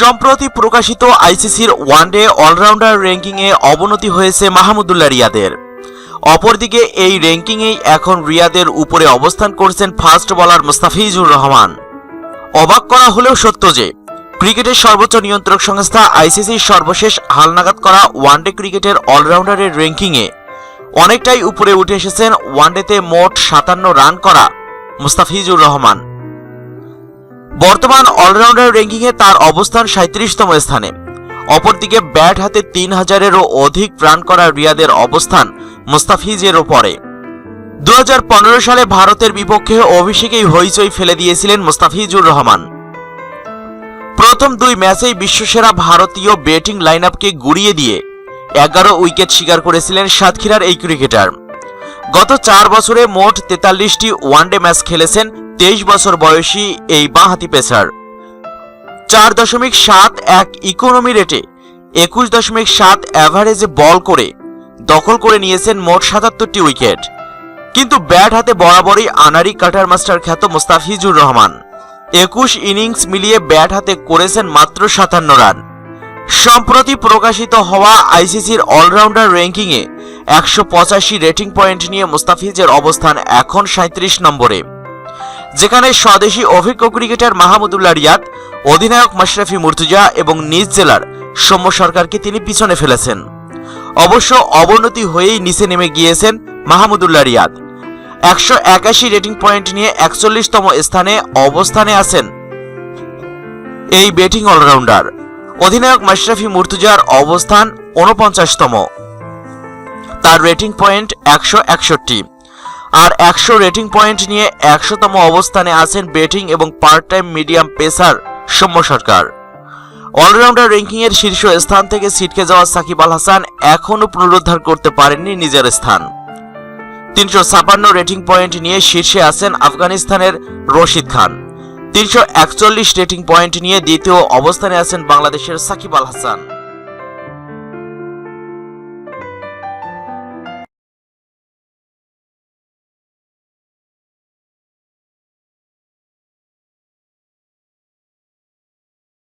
সম্প্রতি প্রকাশিত আইসিসির ওয়ানডে অলরাউন্ডার র্যাঙ্কিংয়ে অবনতি হয়েছে মাহমুদুল্লাহ রিয়াদের। অপরদিকে এই র্যাঙ্কিংয়েই এখন রিয়াদের উপরে অবস্থান করছেন ফাস্ট বলার মুস্তাফিজুর রহমান। অবাক করা হলেও সত্য যে, ক্রিকেটের সর্বোচ্চ নিয়ন্ত্রক সংস্থা আইসিসির সর্বশেষ হালনাগাদ করা ওয়ানডে ক্রিকেটের অলরাউন্ডারের র্যাঙ্কিংয়ে অনেকটাই উপরে উঠে এসেছেন ওয়ানডেতে মোট সাতান্ন রান করা মুস্তাফিজুর রহমান। বর্তমান অলরাউন্ডার র্যাঙ্কিংয়ে তার অবস্থান সাঁত্রিশতম স্থানে। অপরদিকে ব্যাট হাতে তিন হাজারেরও অধিক রান করা রিয়াদের অবস্থান মুস্তাফিজেরও পরে দু সালে ভারতের বিপক্ষে অভিষেকেই হইচই ফেলে দিয়েছিলেন মুস্তাফিজুর রহমান। প্রথম দুই ম্যাচেই বিশ্বসেরা ভারতীয় ব্যাটিং লাইন আপকে গুড়িয়ে দিয়ে এগারো উইকেট শিকার করেছিলেন সাতক্ষীরার এই ক্রিকেটার। গত চার বছরে মোট তেতাল্লিশটি ওয়ানডে ম্যাচ খেলেছেন তেইশ বছর বয়সী এই বাঁহাতি পেসার। চার দশমিক সাত এক ইকোনমি রেটে একুশ দশমিক সাত অ্যাভারেজে বল করে দখল করে নিয়েছেন মোট সাতাত্তরটি উইকেট। কিন্তু ব্যাট হাতে বরাবরই আনারি কাটার মাস্টার খ্যাত মুস্তাফিজুর রহমান। একুশ ইনিংস মিলিয়ে ব্যাট হাতে করেছেন মাত্র সাতান্ন রান। সম্প্রতি প্রকাশিত হওয়া আইসিসির অলরাউন্ডার র্যাঙ্কিংয়ে একশো পঁচাশি রেটিং পয়েন্ট নিয়ে মুস্তাফিজের অবস্থান এখন সাঁত্রিশ নম্বরে। যেখানে স্বদেশী অভিজ্ঞ ক্রিকেটার মাহমুদুল্লাহ রিয়াদ, অধিনায়ক মাশরাফি মুর্তুজা এবং নিজ জেলার সৌম্য সরকারকে তিনি পিছনে ফেলেছেন। অবশ্য অবনতি হয়েই নিচে নেমে গিয়েছেন মাহমুদুল্লাহ রিয়াদ। একশো একাশি রেটিং পয়েন্ট নিয়ে একচল্লিশতম স্থানে অবস্থানে আছেন এই ব্যাটিং অলরাউন্ডার। অধিনায়ক মাশরাফি মুর্তুজার অবস্থান উনপঞ্চাশতম তার রেটিং পয়েন্ট একশো একষট্টি। আর একশো রেটিং পয়েন্ট নিয়ে একশোতম অবস্থানে আছেন ব্যাটিং এবং part time medium pacer Soumya Sarkar. Allrounder র্যাঙ্কিংয়ের শীর্ষ স্থান থেকে ছিটকে যাওয়া সাকিব আল হাসান এখনও পুনরুদ্ধার করতে পারেননি নিজের স্থান। তিনশো ছাপান্ন রেটিং পয়েন্ট নিয়ে শীর্ষে আছেন আফগানিস্তানের রশিদ খান। তিনশো একচল্লিশ রেটিং পয়েন্ট নিয়ে দ্বিতীয় অবস্থানে আছেন বাংলাদেশের সাকিব আল হাসান।